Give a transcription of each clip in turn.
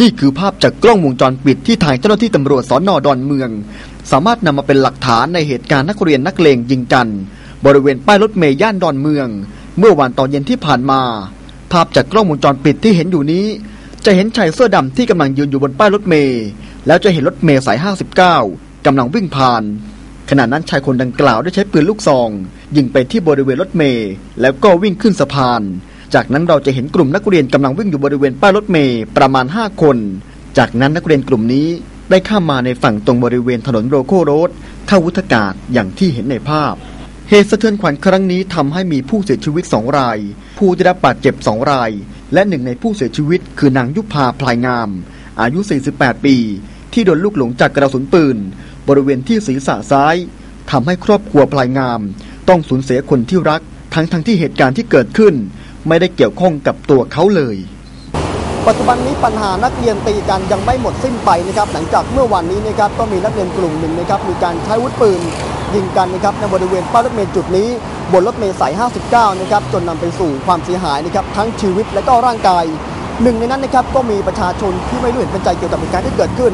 นี่คือภาพจากกล้องวงจรปิดที่ทางเจ้าหน้าที่ตำรวจสอนอดอนเมือง สามารถนำมาเป็นหลักฐานในเหตุการณ์นักเรียนนักเลงยิงกัน บริเวณป้ายรถเมย์ย่านดอนเมือง เมื่อวันตอนเย็นที่ผ่านมา ภาพจากกล้องวงจรปิดที่เห็นอยู่นี้ จะเห็นชายเสื้อดำที่กำลังยืนอยู่บนป้ายรถเมย์แล้วจะเห็นรถเมย์สาย 59กำลังวิ่งผ่าน ขณะนั้นชายคนดังกล่าวได้ใช้ปืนลูกซอง ยิงไปที่บริเวณรถเมย์แล้วก็วิ่งขึ้นสะพาน จากนั้นเราจะเห็นกลุ่มนักเรียนกำลังวิ่งอยู่บริเวณป้ายรถเมย์ประมาณ 5 คน จากนั้นนักเรียนกลุ่มนี้ได้ข้ามมาในฝั่งตรงบริเวณถนนโรโคโรดเข้าวุฒกาศอย่างที่เห็นในภาพ เหตุสะเทือนขวัญครั้งนี้ทำให้มีผู้เสียชีวิต2ราย ผู้ได้รับบาดเจ็บ2ราย และหนึ่งในผู้เสียชีวิตคือนางยุพาพลายงาม อายุ 48 ปี ที่โดนลูกหลงจากกระสุนปืน บริเวณที่ศีรษะซ้ายทำให้ครอบครัวพลายงาม ต้องสูญเสียคนที่รักทั้งทั้งที่เหตุการณ์ที่เกิดขึ้น ไม่ได้เกี่ยวข้องกับตัวเขาเลย ปัจจุบันนี้ปัญหานักเรียนตีกันยังไม่หมดสิ้นไปนะครับหลังจากเมื่อวันนี้นะครับก็มีนักเรียนกลุ่มหนึ่งนะครับมีการใช้อาวุธปืนยิงกันนะครับในบริเวณป้ายรถเมล์จุดนี้ บนรถเมล์สาย 59 นะครับจนนำไปสู่ความเสียหายนะครับทั้งชีวิตและก็ร่างกายหนึ่งในนั้นนะครับก็มีประชาชนที่ไม่รู้เห็นเป็นใจเกี่ยวกับเหตุการณ์ที่เกิดขึ้น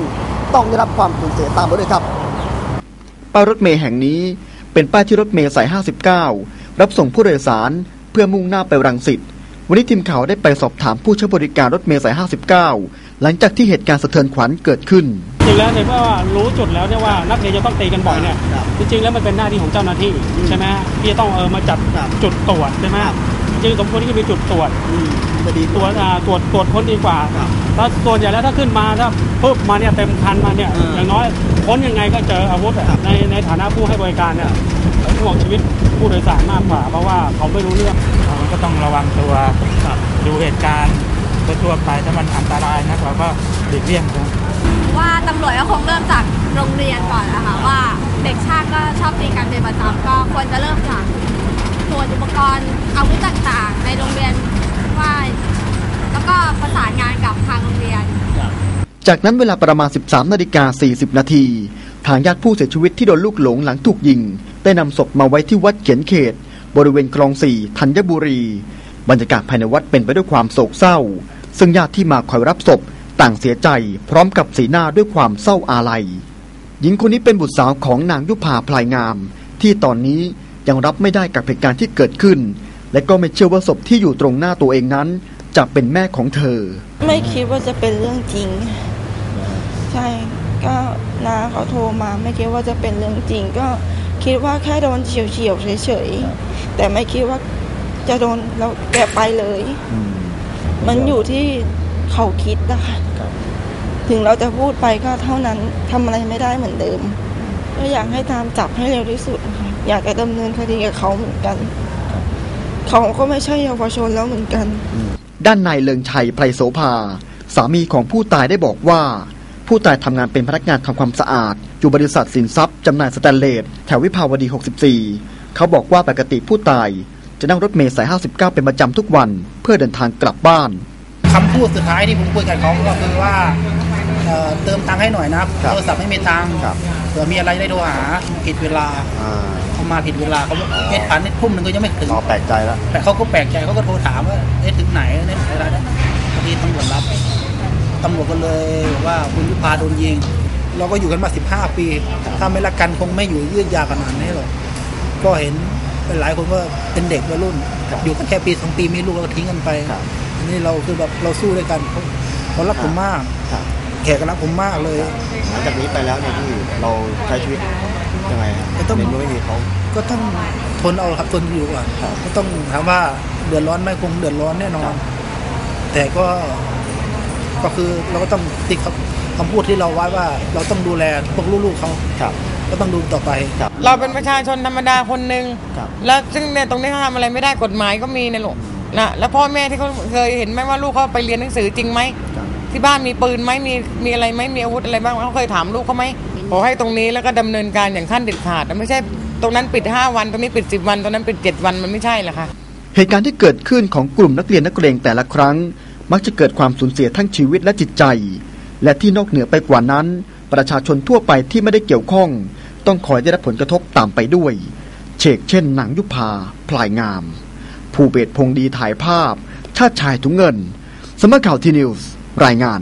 ต้องได้รับความสูญเสียตามไปด้วยครับป้ายรถเมล์แห่งนี้เป็นป้ายที่รถเมล์สาย 59 รับส่งผู้โดยสาร เพื่อมุ่งหน้าไปรังสิตวันนี้ทีมข่าวได้ไปสอบถามผู้ใช้บริการรถเมล์สาย 59 หลังจากที่เหตุการณ์สะเทือนขวัญเกิดขึ้น จริงแล้วเนี่ยว่ารู้จุดแล้วเนี่ยว่านักเรียนจะต้องตีกันบ่อยเนี่ยครับจริงๆแล้วมันเป็นหน้าที่ของเจ้าหน้าที่ใช่ไหมที่จะต้องเออมาจัดครับจุดตรวจใช่ไหมจริงๆสมควรที่จะมีจุดตรวจจะดีตรวจอ่าตรวจตรวจค้นดีกว่าครับถ้าส่วนใหญ่แล้วถ้าขึ้นมาถ้าปุ๊บมาเนี่ยเต็มคันมาเนี่ยอ่าอย่างน้อยค้นยังไงก็เจออาวุธอะครับ ในในฐานะผู้ให้บริการเนี่ย ห่วงชีวิตผู้โดยสารมากกว่าเพราะว่าเขาไม่รู้เรื่องเราก็ต้องระวังตัวดูเหตุการณ์ทั่วๆไปถ้ามันอันตรายนะเราก็หลีกเลี่ยงครับว่าตำรวจก็คงเริ่มจากโรงเรียนก่อนนะคะว่าเด็กช่างก็ชอบตีกันเป็นประจำก็ควรจะเริ่มจากตรวจอุปกรณ์อาวุธต่างๆ ในโรงเรียนว่าแล้วก็ประสานงานกับทางโรงเรียน จากนั้นเวลาประมาณ 13นาฬิกา40นาทีทางญาติผู้เสียชีวิตที่โดนลูกหลงหลังถูกยิง ได้นำศพมาไว้ที่วัดเขียนเขต บริเวณคลองสี่ธัญบุรี บรรยากาศภายในวัดเป็นไปด้วยความโศกเศร้า ซึ่งญาติที่มาคอยรับศพต่างเสียใจพร้อมกับสีหน้าด้วยความเศร้าอาลัย หญิงคนนี้เป็นบุตรสาวของนางยุพาพลายงาม ที่ตอนนี้ยังรับไม่ได้กับเหตุการณ์ที่เกิดขึ้น และก็ไม่เชื่อว่าศพที่อยู่ตรงหน้าตัวเองนั้น จะเป็นแม่ของเธอ ไม่คิดว่าจะเป็นเรื่องจริง ใช่ก็นาเขาโทรมาไม่คิดว่าจะเป็นเรื่องจริงก็ คิดว่าแค่โดนเฉียวเฉียวๆเฉยๆแต่ไม่คิดว่าจะโดนแล้วแกไปเลยมันอยู่ที่เขาคิดนะคะถึงเราจะพูดไปก็เท่านั้นทำอะไรไม่ได้เหมือนเดิม ก็อยากให้ตามจับให้เร็วที่สุดค่ะอยากจะดำเนินคดีกับเขาเหมือนกัน เขาก็ไม่ใช่เยาวชนแล้วเหมือนกัน ด้านนายเลิงชัยไพรโสภา สามีของผู้ตายได้บอกว่า ผู้ตายทำงานเป็นพนักงานทำความสะอาด อยู่บริษัทสินทรัพย์จำหน่ายสแตนเลสแถววิภาวดี 64 เขาบอกว่าปกติผู้ตายจะนั่งรถเมล์สาย 59 เป็นประจำทุกวัน เพื่อเดินทางกลับบ้านคำพูดสุดท้ายที่ผมคุยกับเขาก็คือว่าเอ่อเติมตังค์ให้หน่อยนะโทรศัพท์ไม่มีตังค์เผื่อมีอะไรได้โทรหาผิดเวลาเขามาผิดเวลาเขาเอ็ดผ่านเอ็ดทุ่มหนึ่งก็ยังไม่ถึงเราแปลกใจแล้วแต่เขาก็แปลกใจเขาก็โทรถามว่าเอ๊ะถึงไหนเนี่ยอะไรนะพอดีตำรวจรับ ตำรวจก็เลยบอกว่าคุณยุพาโดนยิง เราก็อยู่กันมา 15 ปี ถ้าไม่รักกันคงไม่อยู่ยืดยาวขนาดนี้หรอกก็เห็นหลายคนก็เป็นเด็กวัยรุ่น อยู่กันแค่ปีสองปีมีลูกแล้วก็ทิ้งกันไปอันนี้เราคือแบบเราสู้ด้วยกันเขาเขารักผมมากแขกก็รักผมมากเลยหลังจากนี้ไปแล้วเนี่ยพี่เราใช้ชีวิตยังไงฮะก็ต้องในเมื่อไม่มีเขาก็ต้องทนเอาครับทนอยู่ก่อนก็ต้องถามว่าเดือดร้อนไหมคงเดือดร้อนแน่นอน แต่ก็ ก็คือเราก็ต้องติดคำคำพูดที่เราไว้ว่าเราต้องดูแลพวกลูกๆเขาครับ ก็ต้องดูต่อไปเราเป็นประชาชนธรรมดาคนหนึ่งครับ แล้วซึ่งเนี่ยตรงนี้เขาทำอะไรไม่ได้กฎหมายก็มีนะลูกนะแล้วพ่อแม่ที่เขาเคยเห็นไหมว่าลูกเขาไปเรียนหนังสือจริงไหมที่บ้านมีปืนไหมมีมีอะไรไหมมีอาวุธอะไรบ้างเขาเคยถามลูกเขาไหมขอให้ตรงนี้แล้วก็ดำเนินการอย่างขั้นเด็ดขาดไม่ใช่ตรงนั้นปิด 5 วันตรงนี้ปิด 10 วันตรงนั้นปิด 7 วันมันไม่ใช่หรอกค่ะเหตุการณ์ที่เกิดขึ้นของกลุ่มนักเรียนนักเรงแต่ละครั้ง มักจะเกิดความสูญเสียทั้งชีวิตและจิตใจ และที่นอกเหนือไปกว่านั้น ประชาชนทั่วไปที่ไม่ได้เกี่ยวข้อง ต้องคอยได้รับผลกระทบตามไปด้วย เชกเช่นหนังยุพาพลายงาม ภูเบศพงดีถ่ายภาพ ชาติชายถุงเงิน สมัครข่าวทีนิวส์รายงาน